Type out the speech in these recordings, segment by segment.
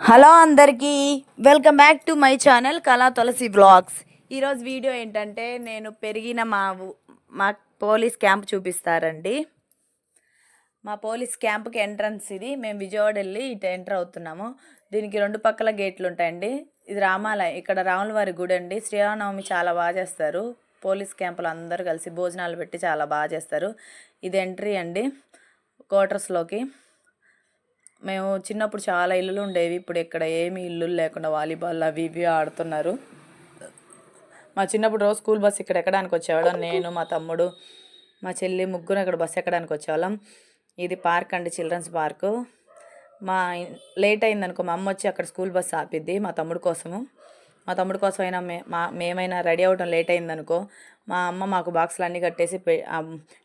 Hello అందరికీ welcome back to my channel Kala Tulasi blogs ఈరోజు video ఏంటంటే నేను పెరిగిన మా మా పోలీస్ క్యాంప్ చూపిస్తారండి. మా పోలీస్ క్యాంప్కి ఎంట్రన్స్ ఇది. మేము విజయవాడ వెళ్ళి ఇటు ఎంటర్ అవుతున్నాము. దీనికి రెండు పక్కల గేట్లు ఉంటాయండి. ఇది రామాలయం ఇక్కడ రాములవారి గుడి అండి. శ్రీరామనవమి చాలా బాగా చేస్తారు. పోలీస్ క్యాంపులు అందరూ కలిసి భోజనాలు పెట్టి చాలా బాగా చేస్తారు. ఇది ఎంట్రీ అండి క్వార్టర్స్లోకి. మేము చిన్నప్పుడు చాలా ఇల్లులు ఉండేవి. ఇప్పుడు ఇక్కడ ఏమి ఇల్లు లేకుండా వాలీబాల్ అవి ఇవి ఆడుతున్నారు. మా చిన్నప్పుడు రోజు స్కూల్ బస్ ఇక్కడ ఎక్కడానికి వచ్చేవాళ్ళం. నేను మా తమ్ముడు మా చెల్లి ముగ్గురు ఇక్కడ బస్ ఎక్కడానికి వచ్చేవాళ్ళం. ఇది పార్క్ అండి చిల్డ్రన్స్ పార్కు. మా లేట్ అయిందనుకో మా అమ్మ వచ్చి అక్కడ స్కూల్ బస్ ఆపిద్ది మా తమ్ముడు కోసము. మా తమ్ముడు కోసం అయినా మే మా మేమైనా రెడీ అవ్వడం లేట్ అయిందనుకో మా అమ్మ మాకు బాక్సులు అన్నీ కట్టేసి పె-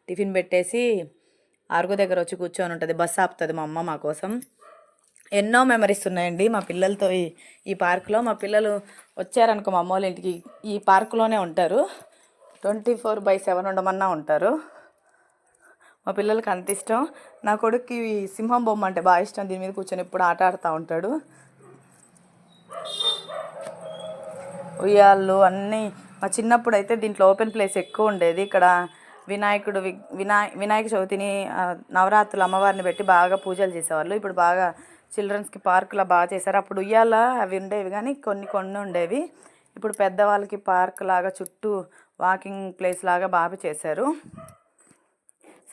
టిఫిన్ పెట్టేసి అరుగు దగ్గర వచ్చి కూర్చొని ఉంటుంది. బస్సు ఆపుతుంది మా అమ్మ మా కోసం. ఎన్నో మెమరీస్ ఉన్నాయండి. మా పిల్లలతో ఈ ఈ పార్కులో మా పిల్లలు వచ్చారనుకో మా అమ్మ వాళ్ళ ఇంటికి. ఈ పార్కులోనే ఉంటారు. ట్వంటీ ఫోర్ బై సెవెన్ ఉండమన్నా ఉంటారు. మా పిల్లలకి అంత ఇష్టం. నా కొడుక్కి ఈ సింహం బొమ్మ అంటే బాగా ఇష్టం. దీని మీద కూర్చొని ఎప్పుడు ఆట ఆడుతూ ఉంటాడు. ఉయ్యాళ్ళు అన్నీ. మా చిన్నప్పుడు అయితే దీంట్లో ఓపెన్ ప్లేస్ ఎక్కువ ఉండేది. ఇక్కడ వినాయకుడు వి వినాయ వినాయక చవితిని నవరాత్రులు అమ్మవారిని పెట్టి బాగా పూజలు చేసేవాళ్ళు. ఇప్పుడు బాగా చిల్డ్రన్స్కి పార్కులా బాగా చేశారు. అప్పుడు ఉయ్యాల అవి ఉండేవి కానీ కొన్ని కొన్ని ఉండేవి. ఇప్పుడు పెద్దవాళ్ళకి పార్క్ లాగా చుట్టూ వాకింగ్ ప్లేస్ లాగా బాగా చేశారు.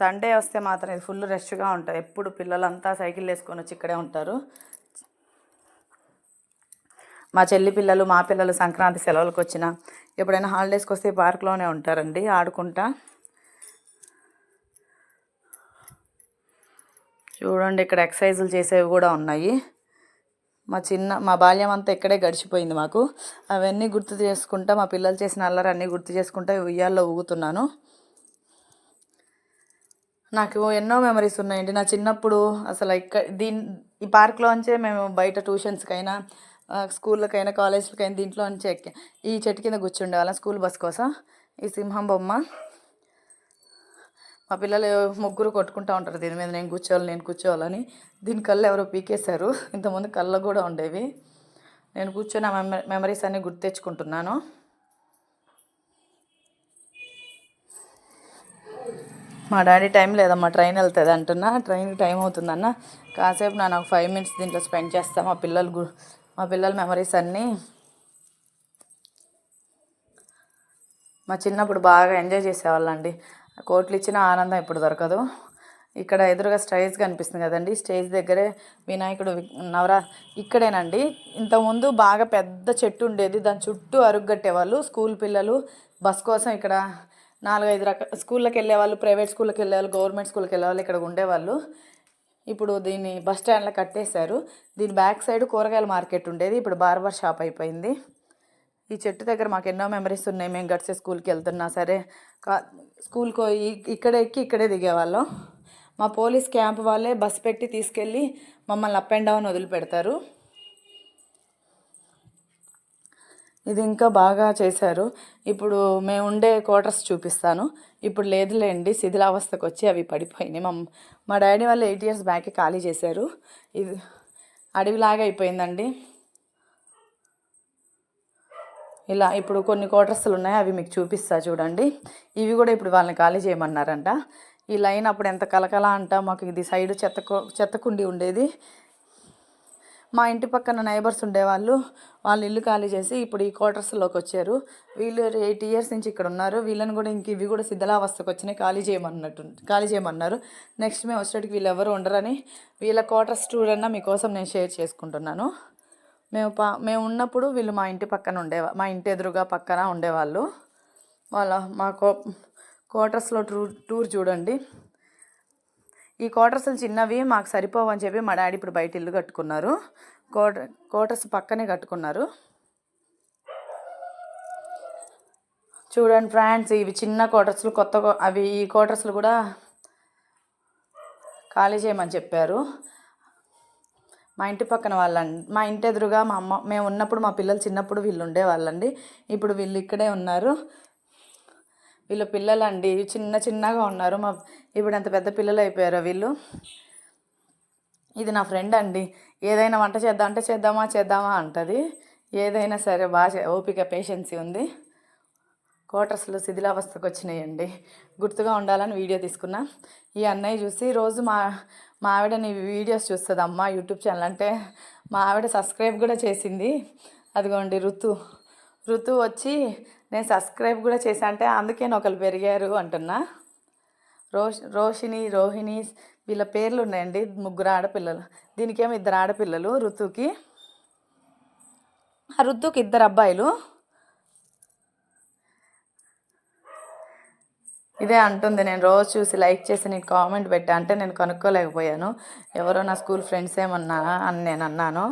సండే వస్తే మాత్రం ఇది ఫుల్ రష్గా ఉంటుంది. ఎప్పుడు పిల్లలంతా సైకిల్ వేసుకొని వచ్చి ఇక్కడే ఉంటారు. మా చెల్లి పిల్లలు మా పిల్లలు సంక్రాంతి సెలవులకు వచ్చిన ఎప్పుడైనా హాలిడేస్కి వస్తే పార్క్లోనే ఉంటారండి ఆడుకుంటా. చూడండి ఇక్కడ ఎక్సర్సైజులు చేసేవి కూడా ఉన్నాయి. మా చిన్న మా బాల్యం అంతా ఇక్కడే గడిచిపోయింది మాకు. అవన్నీ గుర్తు చేసుకుంటా మా పిల్లలు చేసిన అల్లరి అన్నీ గుర్తు చేసుకుంటా ఉయ్యాల్లో ఊగుతున్నాను. నాకు ఎన్నో మెమరీస్ ఉన్నాయండి. నా చిన్నప్పుడు అసలు ఇక్కడ దీని ఈ పార్క్లోంచే మేము బయట ట్యూషన్స్కైనా స్కూళ్ళకైనా కాలేజ్లకైనా దీంట్లో నుంచి ఎక్కి ఈ చెట్టు కింద కూర్చుండేవాళ్ళం స్కూల్ బస్ కోసం. ఈ సింహం బొమ్మ. మా పిల్లలు ముగ్గురు కొట్టుకుంటూ ఉంటారు. దీని మీద నేను కూర్చోవాలి నేను కూర్చోవాలని దీని కళ్ళు ఎవరో పీకేశారు. ఇంతకుముందు కళ్ళు కూడా ఉండేవి. నేను కూర్చొని ఆ మెమ మెమరీస్ అన్నీ గుర్తు తెచ్చుకుంటున్నాను. మా డాడీ టైం లేదమ్మా ట్రైన్ వెళ్తుంది అంటున్నా. ట్రైన్ టైం అవుతుందన్న. కాసేపు నేను ఒక ఫైవ్ మినిట్స్ దీంట్లో స్పెండ్ చేస్తాను మా పిల్లలు మా పిల్లల మెమరీస్ అన్నీ. మా చిన్నప్పుడు బాగా ఎంజాయ్ చేసేవాళ్ళండి. కోట్లు ఇచ్చిన ఆనందం ఇప్పుడు దొరకదు. ఇక్కడ ఎదురుగా స్టేజ్ కనిపిస్తుంది కదండి. స్టేజ్ దగ్గరే వినాయకుడు నవరా ఇక్కడేనండి. ఇంతకుముందు బాగా పెద్ద చెట్టు ఉండేది. దాని చుట్టూ అరుగ్గట్టేవాళ్ళు స్కూల్ పిల్లలు బస్ కోసం ఇక్కడ నాలుగైదు రకాల స్కూళ్ళకి వెళ్ళేవాళ్ళు ప్రైవేట్ స్కూళ్ళకి వెళ్ళేవాళ్ళు గవర్నమెంట్ స్కూల్కి వెళ్ళేవాళ్ళు ఇక్కడ ఉండేవాళ్ళు. ఇప్పుడు దీన్ని బస్ స్టాండ్లో కట్టేశారు. దీని బ్యాక్ సైడ్ కూరగాయల మార్కెట్ ఉండేది. ఇప్పుడు బార్బర్ షాప్ అయిపోయింది. ఈ చెట్టు దగ్గర మాకు ఎన్నో మెమరీస్ ఉన్నాయి. మేము గడిచే స్కూల్కి వెళ్తున్నా సరే. కా స్కూల్కి ఇక్కడ ఇక్కడే ఎక్కి ఇక్కడే దిగేవాళ్ళం. మా పోలీస్ క్యాంప్ వాళ్ళే బస్ పెట్టి తీసుకెళ్ళి మమ్మల్ని అప్ అండ్ డౌన్ వదిలిపెడతారు. ఇది ఇంకా బాగా చేశారు. ఇప్పుడు మేము ఉండే క్వార్టర్స్ చూపిస్తాను. ఇప్పుడు లేదులేండి శిథిలావస్థకు వచ్చి అవి పడిపోయినాయి. మా మా డాడీ వాళ్ళు ఎయిట్ ఇయర్స్ బ్యాక్ ఖాళీ చేశారు. ఇది అడవిలాగా అయిపోయిందండి. ఇలా ఇప్పుడు కొన్ని క్వార్టర్స్లు ఉన్నాయి అవి మీకు చూపిస్తా చూడండి. ఇవి కూడా ఇప్పుడు వాళ్ళని ఖాళీ చేయమన్నారంట. ఈ లైన్ అప్పుడు ఎంత కలకల అంట మాకు ఇది సైడ్ చెత్త చెత్తకుండి చెత్త ఉండేది. మా ఇంటి పక్కన నైబర్స్ ఉండేవాళ్ళు వాళ్ళు ఇల్లు ఖాళీ చేసి ఇప్పుడు ఈ క్వార్టర్స్లోకి వచ్చారు. వీళ్ళు ఎయిట్ ఇయర్స్ నుంచి ఇక్కడ ఉన్నారు. వీళ్ళని కూడా ఇంక ఇవి కూడా శిథిలావస్థకు వచ్చినాయి ఖాళీ చేయమన్నట్టు ఖాళీ చేయమన్నారు. నెక్స్ట్ మేము వచ్చేటికి వీళ్ళు ఎవరు ఉండరని వీళ్ళ క్వార్టర్స్ టూర్ అన్నా మీకోసం నేను షేర్ చేసుకుంటున్నాను. మేము పా మేము ఉన్నప్పుడు వీళ్ళు మా ఇంటి పక్కన ఉండేవా మా ఇంటి ఎదురుగా పక్కన ఉండేవాళ్ళు. వాళ్ళ మా కో క్వార్టర్స్లో టూర్ టూర్ చూడండి. ఈ క్వార్టర్స్లు చిన్నవి మాకు సరిపోవని చెప్పి మా డాడీ ఇప్పుడు బయట ఇల్లు కట్టుకున్నారు. క్వార్టర్ క్వార్టర్స్ పక్కనే కట్టుకున్నారు. చూడండి ఫ్రాండ్స్ ఇవి చిన్న క్వార్టర్స్లు కొత్త అవి ఈ క్వార్టర్స్లు కూడా ఖాళీ చేయమని చెప్పారు. మా ఇంటి పక్కన వాళ్ళండి. మా ఇంటి ఎదురుగా మా అమ్మ మేము ఉన్నప్పుడు మా పిల్లలు చిన్నప్పుడు వీళ్ళు ఉండేవాళ్ళండి. ఇప్పుడు వీళ్ళు ఇక్కడే ఉన్నారు. వీళ్ళ పిల్లలండి చిన్న చిన్నగా ఉన్నారు. మా ఇప్పుడు ఎంత పెద్ద పిల్లలు అయిపోయారో వీళ్ళు. ఇది నా ఫ్రెండ్ అండి. ఏదైనా వంట చేద్దాం అంటే చేద్దామా చేద్దామా అంటది. ఏదైనా సరే బాగా ఓపిక పేషెన్సీ ఉంది. క్వార్టర్స్లో శిథిలావస్థకు వచ్చినాయండి. గుర్తుగా ఉండాలని వీడియో తీసుకున్నా. ఈ అన్నయ్య చూసి రోజు మా మా ఆవిడ నీ వీడియోస్ చూస్తుంది. అమ్మ యూట్యూబ్ ఛానల్ అంటే మా ఆవిడ సబ్స్క్రైబ్ కూడా చేసింది. అదిగోండి రుతు. రుతు వచ్చి నేను సబ్స్క్రైబ్ కూడా చేశా అంటే అందుకే ఒకరు పెరిగారు అంటున్నా. రోష్ రోషిణి రోహిణి వీళ్ళ పేర్లు ఉన్నాయండి. ముగ్గురు ఆడపిల్లలు. దీనికేమో ఇద్దరు ఆడపిల్లలు ఋతుకి ఆ ఋతుకి ఇద్దరు అబ్బాయిలు. ఇదే అంటుంది నేను రోజు చూసి లైక్ చేసి నీకు కామెంట్ పెట్టా. అంటే నేను కనుక్కోలేకపోయాను. ఎవరో నా స్కూల్ ఫ్రెండ్స్ ఏమన్నా అని నేను అన్నాను.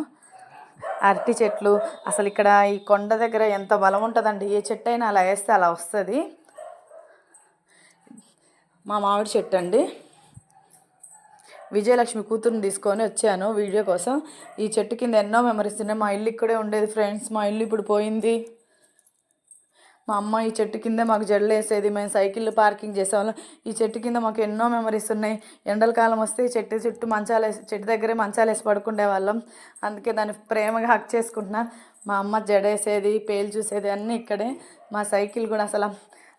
అరటి చెట్లు అసలు ఇక్కడ ఈ కొండ దగ్గర ఎంత బలం ఉంటుందండి. ఏ చెట్టు అయినా అలా వేస్తే అలా వస్తుంది. మా మామిడి చెట్టు అండి. విజయలక్ష్మి కూతురుని తీసుకొని వచ్చాను వీడియో కోసం. ఈ చెట్టు కింద ఎన్నో మెమరీస్ ఉన్నాయి. మా ఇల్లు ఇక్కడే ఉండేది ఫ్రెండ్స్ మా ఇల్లు ఇప్పుడు పోయింది. మా అమ్మ ఈ చెట్టు కింద మాకు జడలు వేసేది మేము సైకిల్ పార్కింగ్ చేసేవాళ్ళం. ఈ చెట్టు కింద మాకు ఎన్నో మెమరీస్ ఉన్నాయి. ఎండల కాలం వస్తే ఈ చెట్టు చుట్టూ మంచాలు వేసి చెట్టు దగ్గరే మంచాలు వేసి పడుకునే వాళ్ళం. అందుకే దాన్ని ప్రేమగా హక్ చేసుకుంటున్నా. మా అమ్మ జడేసేది పేలు చూసేది అన్నీ ఇక్కడే. మా సైకిల్ కూడా అసలు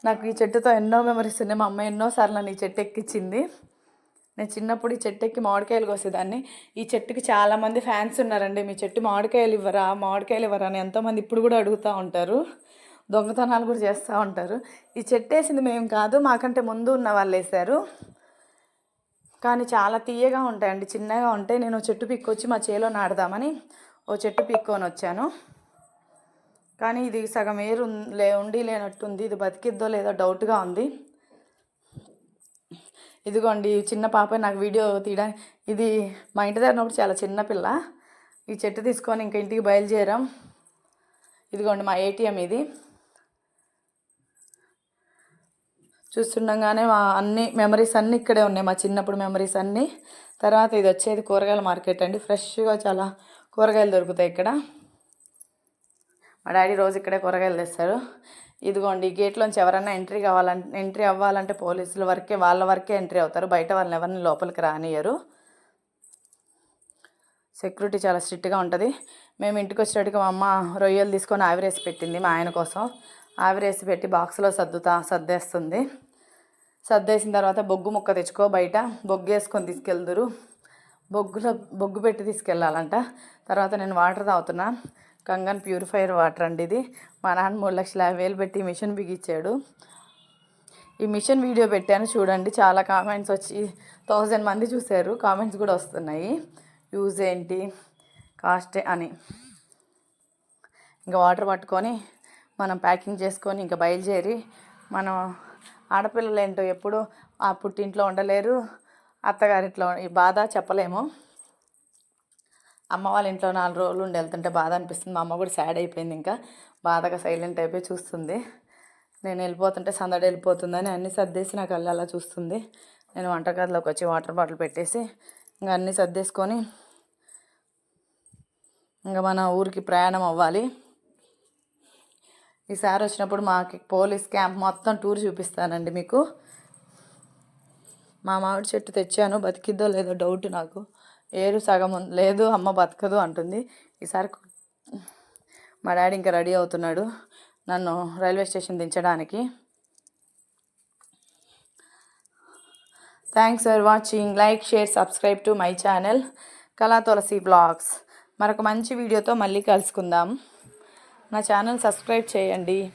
నాకు ఈ చెట్టుతో ఎన్నో మెమరీస్ ఉన్నాయి. మా అమ్మ ఎన్నోసార్లు నన్ను ఈ చెట్టు ఎక్కించింది. నేను చిన్నప్పుడు ఈ చెట్టు ఎక్కి మామిడికాయలు కోసేదాన్ని. ఈ చెట్టుకి చాలామంది ఫ్యాన్స్ ఉన్నారండి. మీ చెట్టు మామిడికాయలు ఇవ్వరా? మామిడికాయలు ఇవ్వరా అని ఎంతోమంది ఇప్పుడు కూడా అడుగుతూ ఉంటారు. దొంగతనాలు కూడా చేస్తూ ఉంటారు. ఈ చెట్టు వేసింది మేము కాదు మాకంటే ముందు ఉన్న వాళ్ళు వేశారు. కానీ చాలా తీయగా ఉంటాయండి చిన్నగా ఉంటాయి. నేను చెట్టు పిక్కొచ్చి మా చేలో నాడదామని ఓ చెట్టు పిక్కొని వచ్చాను. కానీ ఇది సగం ఏరు లే ఉండి లేనట్టుంది. ఇది బతికిద్దో లేదో డౌట్గా ఉంది. ఇదిగోండి చిన్న పాప నాకు వీడియో తీయడానికి ఇది మా ఇంటి దగ్గర ఉన్నప్పుడు చాలా చిన్న పిల్ల. ఈ చెట్టు తీసుకొని ఇంకా ఇంటికి బయలుదేరాం. ఇదిగోండి మా ఏటీఎం ఇది. చూస్తుండగానే మా అన్ని మెమరీస్ అన్నీ ఇక్కడే ఉన్నాయి మా చిన్నప్పుడు మెమరీస్ అన్నీ. తర్వాత ఇది వచ్చేది కూరగాయల మార్కెట్ అండి. ఫ్రెష్గా చాలా కూరగాయలు దొరుకుతాయి ఇక్కడ. మా డాడీ రోజు ఇక్కడే కూరగాయలు తెస్తారు. ఇదిగోండి ఈ గేట్లోంచి ఎవరైనా ఎంట్రీ కావాలంటే ఎంట్రీ అవ్వాలంటే పోలీసుల వరకే వాళ్ళ వరకే ఎంట్రీ అవుతారు. బయట వాళ్ళని ఎవరిని లోపలికి రానియరు సెక్యూరిటీ చాలా స్ట్రిక్ట్గా ఉంటుంది. మేము ఇంటికి వచ్చేటట్టుగా మా అమ్మ రొయ్యలు తీసుకొని ఆవిరేసి పెట్టింది మా ఆయన కోసం. ఆవిరేసి పెట్టి బాక్స్లో సర్దుతా సర్దేస్తుంది. సర్దేసిన తర్వాత బొగ్గు ముక్క తెచ్చుకో బయట. బొగ్గు వేసుకొని తీసుకెళ్దురు. బొగ్గులో బొగ్గు పెట్టి తీసుకెళ్ళాలంట. తర్వాత నేను వాటర్ తాగుతున్నా. కంగన్ ప్యూరిఫైయర్ వాటర్ అండి ఇది. మా నాన్న మూడు లక్షల యాభై వేలు పెట్టి మిషన్ బిగించాడు. ఈ మిషన్ వీడియో పెట్టాను చూడండి. చాలా కామెంట్స్ వచ్చి థౌజండ్ మంది చూశారు. కామెంట్స్ కూడా వస్తున్నాయి. యూజ్ ఏంటి? కాస్ట్ అని. ఇంకా వాటర్ పట్టుకొని మనం ప్యాకింగ్ చేసుకొని ఇంకా బయలుదేరి మనం ఆడపిల్లలు ఏంటో ఎప్పుడు ఆ పుట్టింట్లో ఉండలేరు. అత్తగారింట్లో ఈ బాధ చెప్పలేము. అమ్మ వాళ్ళ ఇంట్లో నాలుగు రోజులు ఉండి వెళ్తుంటే బాధ అనిపిస్తుంది. మా అమ్మ కూడా సాడ్ అయిపోయింది ఇంకా. బాధగా సైలెంట్ అయిపోయి చూస్తుంది. నేను వెళ్ళిపోతుంటే సందడి వెళ్ళిపోతుందని అన్ని సర్దేసి నాకు అల్లు అలా చూస్తుంది. నేను వంటగదిలోకి వచ్చి వాటర్ బాటిల్ పెట్టేసి ఇంకా అన్నీ సర్దేసుకొని ఇంకా మన ఊరికి ప్రయాణం అవ్వాలి. ఈసారి వచ్చినప్పుడు మాకు పోలీస్ క్యాంప్ మొత్తం టూర్ చూపిస్తానండి మీకు. మా మామిడి చెట్టు తెచ్చాను బతికిద్దో లేదో డౌట్ నాకు. ఏరు సగం లేదు అమ్మ బతకదు అంటుంది. ఈసారి మా డాడీ ఇంకా రెడీ అవుతున్నాడు నన్ను రైల్వే స్టేషన్ దించడానికి. Thanks for watching like share subscribe to my channel Kala Tulasi blogs. మరొక మంచి వీడియోతో మళ్ళీ కలుసుకుందాం. నా ఛానల్ సబ్స్క్రైబ్ చేయండి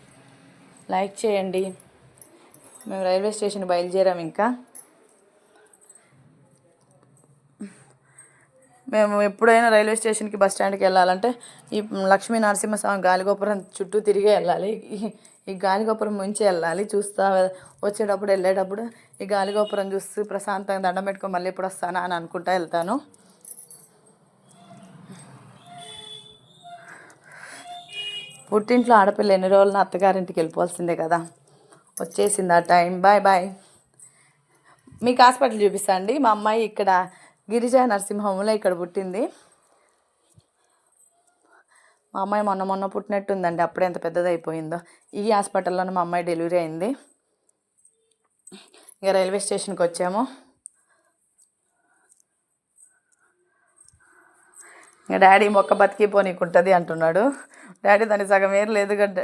లైక్ చేయండి. మేము రైల్వే స్టేషన్ బయలుదేరాము ఇంకా. మేము ఎప్పుడైనా రైల్వే స్టేషన్కి బస్ స్టాండ్కి వెళ్ళాలంటే ఈ లక్ష్మీ నరసింహస్వామి గాలిగోపురం చుట్టూ తిరిగే వెళ్ళాలి. ఈ- ఈ గాలిగోపురం ముంచి వెళ్ళాలి. చూస్తా వచ్చేటప్పుడు వెళ్ళేటప్పుడు ఈ గాలిగోపురం చూస్తూ ప్రశాంతంగా దండం పెట్టుకొని మళ్ళీ ఎప్పుడు వస్తానా అని అనుకుంటా వెళ్తాను. పుట్టింట్లో ఆడపిల్ల ఎన్ని రోజులు అత్తగారింటికి వెళ్ళిపోవాల్సిందే కదా. వచ్చేసింది ఆ టైం. Bye bye. మీకు హాస్పిటల్ చూపిస్తా అండి. మా అమ్మాయి ఇక్కడ గిరిజ నరసింహంలో ఇక్కడ పుట్టింది. మా అమ్మాయి మొన్న మొన్న పుట్టినట్టుందండి. అప్పుడే ఎంత పెద్దదైపోయిందో. ఈ హాస్పిటల్లోనే మా అమ్మాయి డెలివరీ అయింది. ఇక రైల్వే స్టేషన్కి వచ్చాము. డాడీ మొక్క బతికిపోనీకుంటుంది అంటున్నాడు. డాడీ దానికి సగం ఏం లేదు గడ్డ